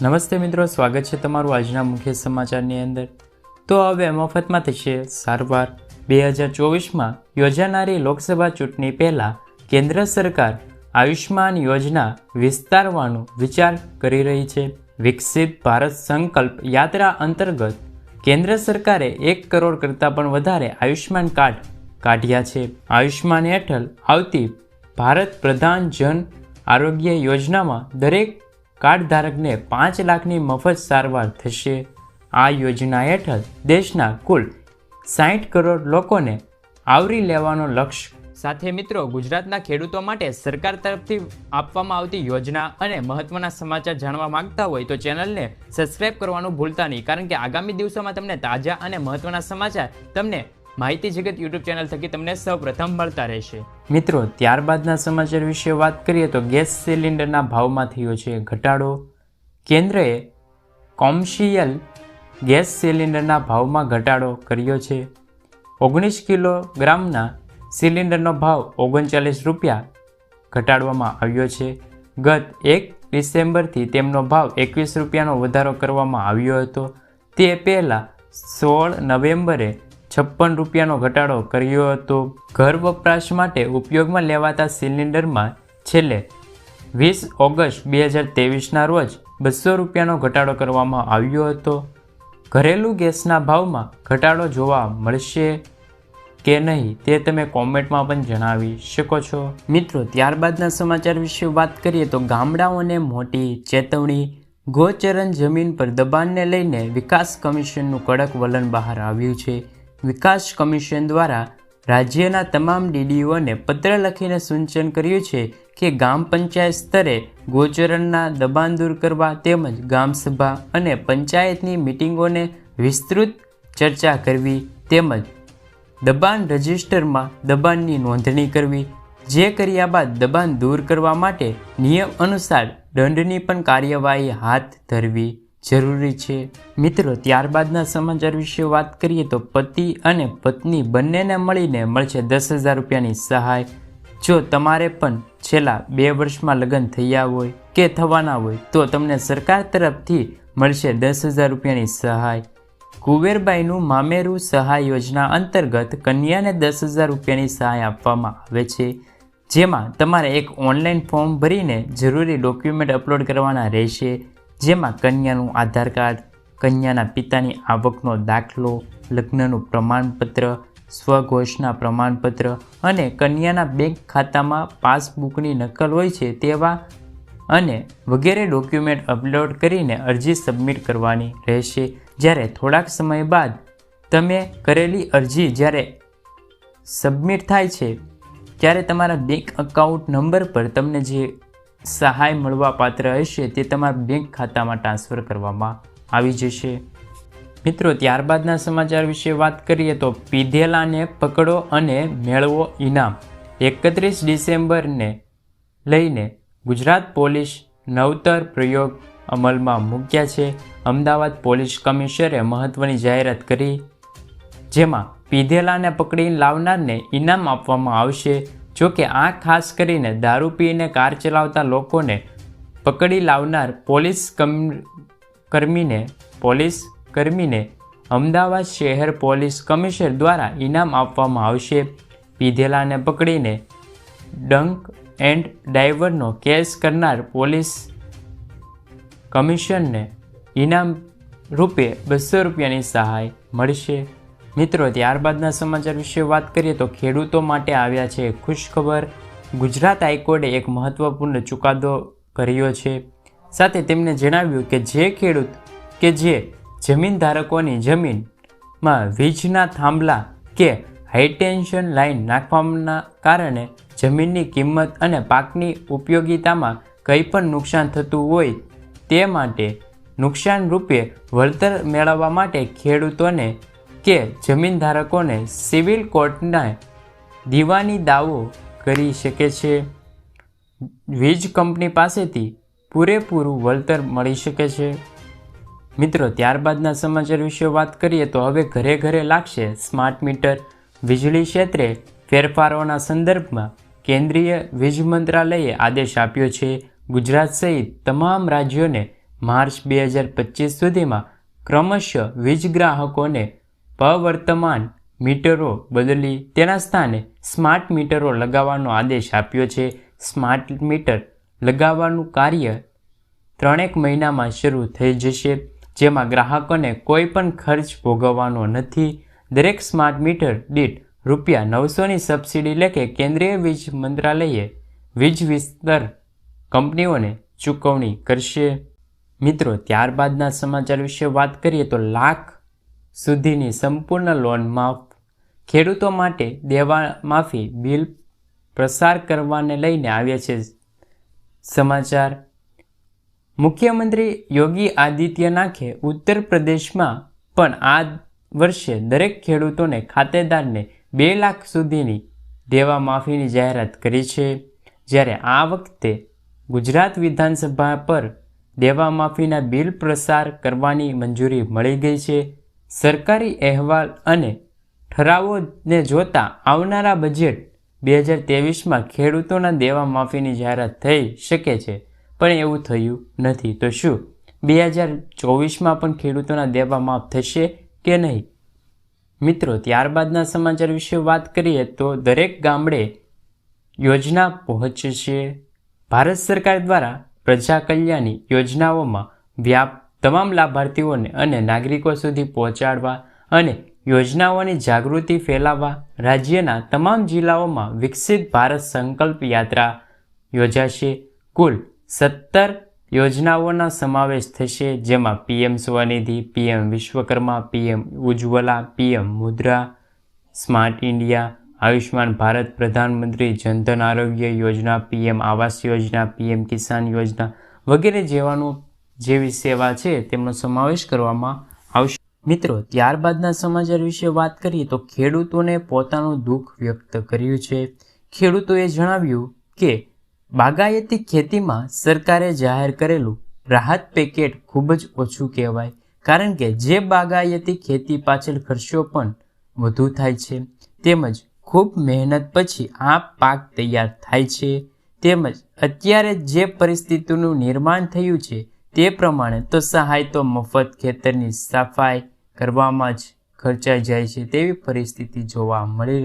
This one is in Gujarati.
નમસ્તે મિત્રો, સ્વાગત છે તમારું આજના મુખ્ય સમાચારની અંદર. તો હવે મફતમાં થશે સારવાર. બે હજાર ચોવીસમાં યોજાનારી લોકસભા ચૂંટણી પહેલાં કેન્દ્ર સરકાર આયુષ્માન યોજના વિસ્તારવાનો વિચાર કરી રહી છે. વિકસિત ભારત સંકલ્પ યાત્રા અંતર્ગત કેન્દ્ર સરકારે એક કરોડ કરતાં પણ વધારે આયુષ્માન કાર્ડ કાઢ્યા છે. આયુષ્માન હેઠળ આવતી ભારત પ્રધાન જન આરોગ્ય યોજનામાં દરેક કાર્ડ ધારકને પાંચ લાખની મફત સારવાર થશે. આ યોજના હેઠળ દેશના કુલ સાઠ કરોડ લોકોને આવરી લેવાનો લક્ષ્ય. સાથે મિત્રો, ગુજરાતના ખેડૂતો માટે સરકાર તરફથી આપવામાં આવતી યોજના અને મહત્વના સમાચાર જાણવા માંગતા હોય તો ચેનલને સબસ્ક્રાઈબ કરવાનું ભૂલતા નહીં. કારણ કે આગામી દિવસોમાં તમને તાજા અને મહત્વના સમાચાર તમને માહિતી જગત યુટ્યુબ ચેનલ થકી તમને સૌપ્રથમ મળતા રહેશે. મિત્રો, ત્યારબાદના સમાચાર વિશે વાત કરીએ તો ગેસ સિલિન્ડરના ભાવમાં થયો છે ઘટાડો. કેન્દ્રએ કોમર્શિયલ ગેસ સિલિન્ડરના ભાવમાં ઘટાડો કર્યો છે. ઓગણીસ કિલોગ્રામના સિલિન્ડરનો ભાવ ઓગણચાલીસ રૂપિયા ઘટાડવામાં આવ્યો છે. ગત એક ડિસેમ્બરથી તેમનો ભાવ એકવીસ રૂપિયાનો વધારો કરવામાં આવ્યો હતો. તે પહેલાં સોળ નવેમ્બરે છપ્પન રૂપિયાનો ઘટાડો કર્યો હતો. ઘર વપરાશ માટે ઉપયોગમાં લેવાતા સિલિન્ડરમાં છેલ્લે વીસ ઓગસ્ટ બે હજાર તેવીસના રોજ બસો રૂપિયાનો ઘટાડો કરવામાં આવ્યો હતો. ઘરેલું ગેસના ભાવમાં ઘટાડો જોવા મળશે કે નહીં તે તમે કોમેન્ટમાં પણ જણાવી શકો છો. મિત્રો, ત્યારબાદના સમાચાર વિશે વાત કરીએ તો ગામડાઓને મોટી ચેતવણી. ગોચરન જમીન પર દબાણને લઈને વિકાસ કમિશનનું કડક વલણ બહાર આવ્યું છે. વિકાસ કમિશન દ્વારા રાજ્યના તમામ ડીડીઓને પત્ર લખીને સૂચન કર્યું છે કે ગામ પંચાયત સ્તરે ગોચરણના દબાણ દૂર કરવા તેમજ ગામસભા અને પંચાયતની મિટિંગોને વિસ્તૃત ચર્ચા કરવી તેમજ દબાણ રજિસ્ટરમાં દબાણની નોંધણી કરવી, જે કર્યા બાદ દબાણ દૂર કરવા માટે નિયમ અનુસાર દંડની પણ કાર્યવાહી હાથ ધરવી. જરૂરી છે. મિત્રો, ત્યારબાદના સમાચાર વિશે વાત કરીએ તો પતિ અને પત્ની બંનેને મળીને મળશે દસ હજાર રૂપિયાની સહાય. જો તમારે પણ છેલ્લા બે વર્ષમાં લગ્ન થયા હોય કે થવાના હોય, તો તમને સરકાર તરફથી મળશે દસ હજાર રૂપિયાની સહાય. કુવેરબાઈનું મામેરું સહાય યોજના અંતર્ગત કન્યાને દસ હજાર રૂપિયાની સહાય આપવામાં આવે છે, જેમાં તમારે એક ઓનલાઈન ફોર્મ ભરીને જરૂરી ડોક્યુમેન્ટ અપલોડ કરવાના રહેશે. જેમાં કન્યાનું આધાર કાર્ડ, કન્યાના પિતાની આવકનો દાખલો, લગ્નનું પ્રમાણપત્ર, સ્વઘોષના પ્રમાણપત્ર અને કન્યાના બેંક ખાતામાં પાસબુકની નકલ હોય છે તેવા અને વગેરે ડોક્યુમેન્ટ અપલોડ કરીને અરજી સબમિટ કરવાની રહેશે. જ્યારે થોડાક સમય બાદ તમે કરેલી અરજી જ્યારે સબમિટ થાય છે, ત્યારે તમારા બેંક અકાઉન્ટ નંબર પર તમને જે સહાય મળવા પાત્ર હશે તે તમારા બેંક ખાતામાં ટ્રાન્સફર કરવામાં આવી જશે. મિત્રો, ત્યારબાદના સમાચાર વિશે વાત કરીએ તો પીધેલાને પકડો અને મેળવો ઇનામ. એકત્રીસ ડિસેમ્બરને લઈને ગુજરાત પોલીસ નવતર પ્રયોગ અમલમાં મૂક્યા છે. અમદાવાદ પોલીસ કમિશનરે મહત્ત્વની જાહેરાત કરી, જેમાં પીધેલાને પકડીને લાવનારને ઇનામ આપવામાં આવશે. જો કે આ ખાસ કરીને દારૂ પીને કાર ચલાવતા લોકોને પકડી લાવનાર પોલીસ કમ, કર્મીને, પોલીસ કર્મીને અમદાવાદ શહેર પોલીસ કમિશનર દ્વારા ઇનામ આપવામાં આવશે. પીધેલાને પકડીને ડંક એન્ડ ડાઈવરનો કેસ કરનાર પોલીસ કમિશનને ઇનામ રૂપે બસો રૂપિયાની સહાય મળશે. મિત્રો, ત્યારબાદના સમાચાર વિશે વાત કરીએ તો ખેડૂતો માટે આવ્યા છે ખુશખબર. ગુજરાત હાઈકોર્ટે એક મહત્વપૂર્ણ ચુકાદો કર્યો છે. સાથે તેમણે જણાવ્યું કે જે ખેડૂત કે જે જમીન ધારકોની જમીનમાં વીજના થાંભલા કે હાઈટેન્શન લાઇન નાખવાના કારણે જમીનની કિંમત અને પાકની ઉપયોગિતામાં કંઈ પણ નુકસાન થતું હોય તે માટે નુકસાન રૂપે વળતર મેળવવા માટે ખેડૂતોને કે જમીન ધારકોને સિવિલ કોર્ટના દીવાની દાવો કરી શકે છે. વીજ કંપની પાસેથી પૂરેપૂરું વળતર મળી શકે છે. મિત્રો, ત્યારબાદના સમાચાર વિશે વાત કરીએ તો હવે ઘરે ઘરે લાગશે સ્માર્ટ મીટર. વીજળી ક્ષેત્રે ફેરફારોના સંદર્ભમાં કેન્દ્રીય વીજ મંત્રાલયે આદેશ આપ્યો છે. ગુજરાત સહિત તમામ રાજ્યોને માર્ચ બે હજાર પચીસ સુધીમાં ક્રમશઃ વીજ ગ્રાહકોને પવર્તમાન મીટરો બદલી તેના સ્થાને સ્માર્ટ મીટરો લગાવવાનો આદેશ આપ્યો છે. સ્માર્ટ મીટર લગાવવાનું કાર્ય ત્રણેક મહિનામાં શરૂ થઈ જશે, જેમાં ગ્રાહકોને કોઈ પણ ખર્ચ ભોગવવાનો નથી. દરેક સ્માર્ટ મીટર દીઠ રૂપિયા નવસોની સબસિડી લેખે કેન્દ્રીય વીજ મંત્રાલયે વીજ વિસ્તર કંપનીઓને ચૂકવણી કરશે. મિત્રો, ત્યારબાદના સમાચાર વિશે વાત કરીએ તો લાખ સુધીની સંપૂર્ણ લોન માફ ખેડૂતો માટે દેવા માફી બિલ પ્રસાર કરવાને લઈને આવ્યા છે. સમાચાર. મુખ્યમંત્રી યોગી આદિત્યનાથે ઉત્તર પ્રદેશમાં પણ આ વર્ષે દરેક ખેડૂતોને ખાતેદારને બે લાખ સુધીની દેવા માફીની જાહેરાત કરી છે. જ્યારે આ વખતે ગુજરાત વિધાનસભા પર દેવા માફીના બિલ પ્રસાર કરવાની મંજૂરી મળી ગઈ છે. સરકારી અહેવાલ અને ઠરાવોને જોતા આવનારા બજેટ બે હજાર ત્રેવીસમાં ખેડૂતોના દેવા માફીની જાહેરાત થઈ શકે છે, પણ એવું થયું નથી. તો શું? બે હજાર ચોવીસમાં પણ ખેડૂતોના દેવા માફ થશે કે નહીં? મિત્રો, ત્યારબાદના સમાચાર વિશે વાત કરીએ તો દરેક ગામડે યોજના પહોંચશે. ભારત સરકાર દ્વારા પ્રજા કલ્યાણની યોજનાઓમાં વ્યાપ તમામ લાભાર્થીઓને અને નાગરિકો સુધી પહોંચાડવા અને યોજનાઓની જાગૃતિ ફેલાવવા રાજ્યના તમામ જિલ્લાઓમાં વિકસિત ભારત સંકલ્પ યાત્રા યોજાશે. કુલ સત્તર યોજનાઓના સમાવેશ થશે, જેમાં PM Svanidhi, PM Vishwakarma, PM Ujjwala, PM Mudra, smart India Ayushman Bharat, Pradhan Mantri Jan Dhan Arogya યોજના, પીએમ આવાસ યોજના, પીએમ કિસાન યોજના વગેરે જેવાનું જેવી સેવા છે તેમનો સમાવેશ કરવામાં આવશે. મિત્રો, ત્યારબાદના સમાચાર વિશે વાત કરીએ તો ખેડૂતોને પોતાનું દુઃખ વ્યક્ત કર્યું છે. ખેડૂતોએ જણાવ્યું કે, બાગાયતી ખેતીમાં સરકારે જાહેર કરેલું રાહત પેકેટ ખૂબ જ ઓછું કહેવાય, કારણ કે જે બાગાયતી ખેતી પાછળ ખર્ચો પણ વધુ થાય છે. તેમજ ખૂબ મહેનત પછી આ પાક તૈયાર થાય છે. તેમજ અત્યારે જે પરિસ્થિતિનું નિર્માણ થયું છે તે પ્રમાણે તો સહાય તો મફત ખેતરની સફાઈ કરવામાં જ ખર્ચાઈ જાય છે તેવી પરિસ્થિતિ જોવા મળી